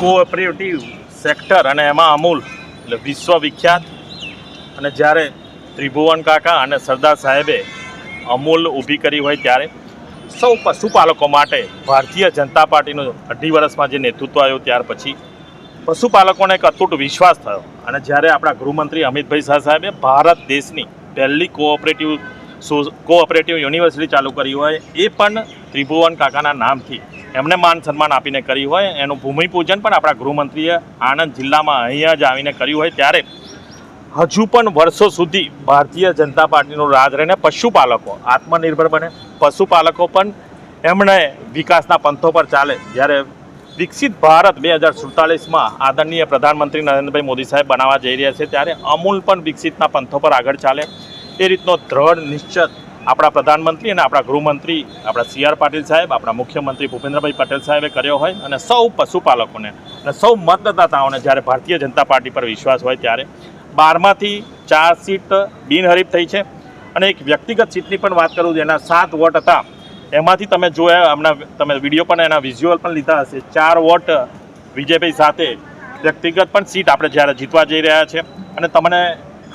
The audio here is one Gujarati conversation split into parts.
કોઓપરેટિવ સેક્ટર અને એમાં અમૂલ, એટલે વિશ્વવિખ્યાત. અને જ્યારે ત્રિભુવન કાકા અને સરદાર સાહેબે અમૂલ ઊભી કરી હોય ત્યારે સૌ પશુપાલકો માટે ભારતીય જનતા પાર્ટીનું અઢી વર્ષમાં જે નેતૃત્વ આવ્યું ત્યાર પછી પશુપાલકોને એક અતૂટ વિશ્વાસ થયો. અને જ્યારે આપણા ગૃહમંત્રી અમિતભાઈ શાહ સાહેબે ભારત દેશની પહેલી કોઓપરેટિવ સો- કોઓપરેટિવ યુનિવર્સિટી ચાલુ કરી હોય, એ પણ ત્રિભુવન કાકાના નામથી એમને માન સન્માન આપીને કર્યું હોય, એનું ભૂમિપૂજન પણ આપણા ગૃહમંત્રીએ આણંદ જિલ્લામાં અહીંયા જ આવીને કર્યું હોય ત્યારે હજુ પણ વર્ષો સુધી ભારતીય જનતા પાર્ટીનું રાજ રહીને પશુપાલકો, આત્મનિર્ભર બને. પશુપાલકો પણ એમણે વિકાસના પંથો પર ચાલે. જ્યારે વિકસિત ભારત બે હજાર સુડતાલીસમાં આદરણીય પ્રધાનમંત્રી નરેન્દ્રભાઈ મોદી સાહેબ બનાવવા જઈ રહ્યા છે, ત્યારે અમૂલ પણ વિકસિતના પંથો પર આગળ ચાલે. એ રીતનો દ્રઢ નિશ્ચિત આપણા પ્રધાનમંત્રી અને આપણા ગૃહમંત્રી, આપણા સી આર પાટીલ સાહેબ, આપણા મુખ્યમંત્રી ભૂપેન્દ્રભાઈ પટેલ સાહેબે કર્યો હોય અને સૌ પશુપાલકોને અને સૌ મતદાતાઓને જ્યારે ભારતીય જનતા પાર્ટી પર વિશ્વાસ હોય ત્યારે બારમાંથી ચાર સીટ બિનહરીફ થઈ છે. અને એક વ્યક્તિગત સીટની પણ વાત કરું, જેના સાત વોટ હતા, એમાંથી તમે જોયા, હમણાં તમે વીડિયો પણ એના વિઝ્યુઅલ પણ લીધા હશે. ચાર વોટ વિજયભાઈ સાથે વ્યક્તિગત પણ સીટ આપણે જ્યારે જીતવા જઈ રહ્યા છે. અને તમને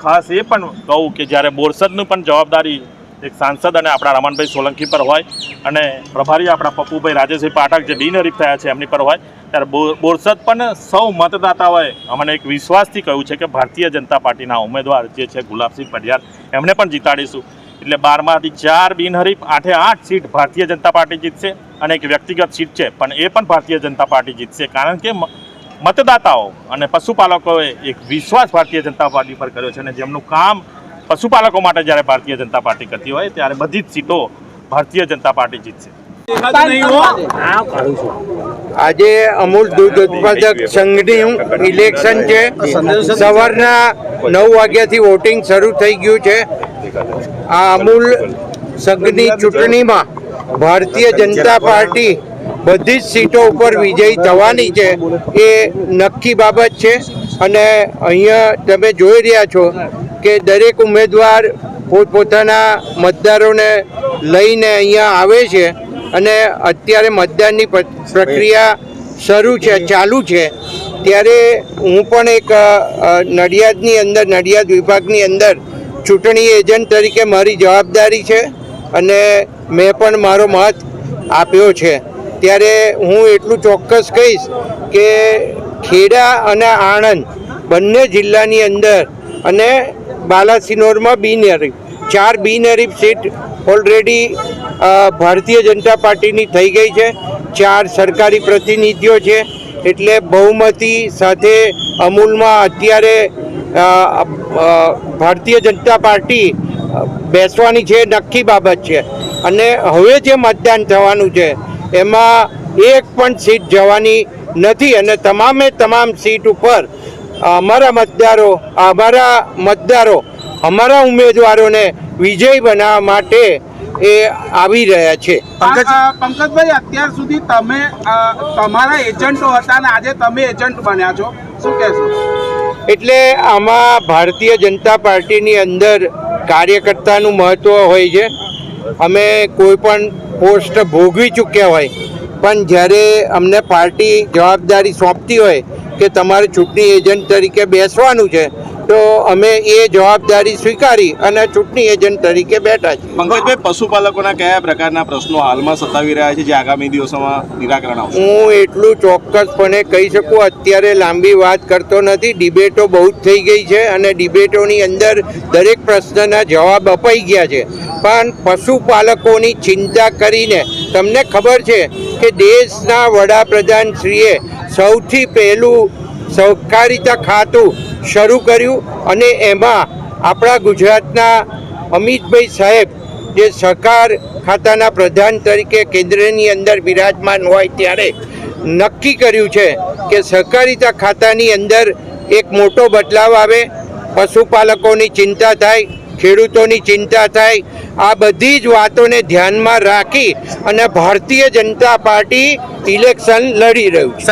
ખાસ એ પણ કહું કે જ્યારે બોરસદનું પણ જવાબદારી એક સાંસદ અને આપણા રમણભાઈ સોલંકી પર હોય અને પ્રભારી આપણા પપ્પુભાઈ રાજેશભાઈ પાઠક જે બિનહરીફ થયા છે એમની પર હોય, ત્યારે બોર- બોરસદ પણ સૌ મતદાતાઓએ અમને એક વિશ્વાસથી કહ્યું છે કે ભારતીય જનતા પાર્ટીના ઉમેદવાર જે છે ગુલાબસિંહ પઢિયાર, એમને પણ જીતાડીશું. એટલે બારમાંથી ચાર બિનહરીફ, આઠે આઠ સીટ ભારતીય જનતા પાર્ટી જીતશે અને એક વ્યક્તિગત સીટ છે, પણ એ પણ ભારતીય જનતા પાર્ટી જીતશે. કારણ કે મતદાતાઓ અને પશુપાલકોએ એક વિશ્વાસ ભારતીય જનતા પાર્ટી પર કર્યો છે અને જેમનું કામ પશુપાલકો માટે જ્યારે ભારતીય જનતા પાર્ટી કરતી હોય ત્યારે બધી જ સીટો ભારતીય જનતા પાર્ટી જીતશે. આજે અમૂલ દૂધ ઉત્પાદક સંઘની ઇલેક્શન છે. સવારના નવ વાગ્યાથી વોટિંગ શરૂ થઈ ગયું છે. આ અમૂલ સંઘની ચૂંટણીમાં ભારતીય જનતા પાર્ટી બધી જ સીટો ઉપર વિજયી થવાની છે એ નક્કી બાબત છે. અને અહીંયા તમે જોઈ રહ્યા છો કે દરેક ઉમેદવાર પોતપોતાના મતદારોને લઈને અહીંયા આવે છે અને અત્યારે મતદાનની પ્રક્રિયા શરૂ છે, ચાલુ છે. ત્યારે હું પણ એક નડિયાદની અંદર, નડિયાદ વિભાગની અંદર ચૂંટણી એજન્ટ તરીકે મારી જવાબદારી છે અને મેં પણ મારો મત આપ્યો છે. ત્યારે હું એટલું ચોક્કસ કહીશ કે ખેડા અને આણંદ બંને જિલ્લાની અંદર અને બાલાસિનોરમાં બિનહરીફ. ચાર બિનહરીફ સીટ ઓલરેડી ભારતીય જનતા પાર્ટીની થઈ ગઈ છે. ચાર સરકારી પ્રતિનિધિઓ છે. એટલે બહુમતી સાથે અમૂલમાં અત્યારે ભારતીય જનતા પાર્ટી બેસવાની છે, નક્કી બાબત છે. અને હવે જે મતદાન થવાનું છે, એમાં એક પણ સીટ જવાની નથી. અને તમામે તમામ સીટ ઉપર અમારા મતદારો અમારા મતદારો અમારા ઉમેદવારોને વિજય બનાવવા માટે એ આવી રહ્યા છે. પંકજભાઈ અત્યાર સુધી તમે તમારા એજન્ટો હતા ને આજે તમે એજન્ટ બન્યા છો. શું કહેશો? એટલે આમાં ભારતીય જનતા પાર્ટીની અંદર કાર્યકર્તાનું મહત્ત્વ હોય છે. અમે કોઈ પણ પોસ્ટ ભોગવી ચૂક્યા હોય પણ જ્યારે અમને પાર્ટી જવાબદારી સોંપતી હોય કે તમારે ચૂંટણી એજન્ટ તરીકે બેસવાનું છે તો અમે એ જવાબદારી સ્વીકારી અને ચૂંટણી એજન્ટ તરીકે બેઠા છીએ. પંકજભાઈ પશુપાલકોના કયા પ્રકારના પ્રશ્નો હાલમાં સતાવી રહ્યા છે જે આગામી દિવસોમાં નિરાકરણ આવશે? હું એટલું ચોક્કસપણે કહી શકું અત્યારે લાંબી વાત કરતો નથી. ડિબેટો બહુ જ થઈ ગઈ છે અને ડિબેટોની અંદર દરેક પ્રશ્નના જવાબ અપાઈ ગયા છે. પણ પશુપાલકોની ચિંતા કરીને તમને ખબર છે કે દેશના વડાપ્રધાનશ્રીએ સૌથી પહેલું સહકારિતા ખાતું શરૂ કર્યું અને એમાં આપણા ગુજરાતના અમિતભાઈ સાહેબ જે સહકાર ખાતાના પ્રધાન તરીકે કેન્દ્રની અંદર બિરાજમાન હોય ત્યારે નક્કી કર્યું છે કે સહકારિતા ખાતાની અંદર એક મોટો બદલાવ આવે, પશુપાલકોની ચિંતા થાય, ખેડૂતોની ચિંતા થાય આ બધી જ વાતોને ધ્યાનમાં રાખી અને ભારતીય જનતા પાર્ટી ઇલેક્શન લડી રહ્યું છે.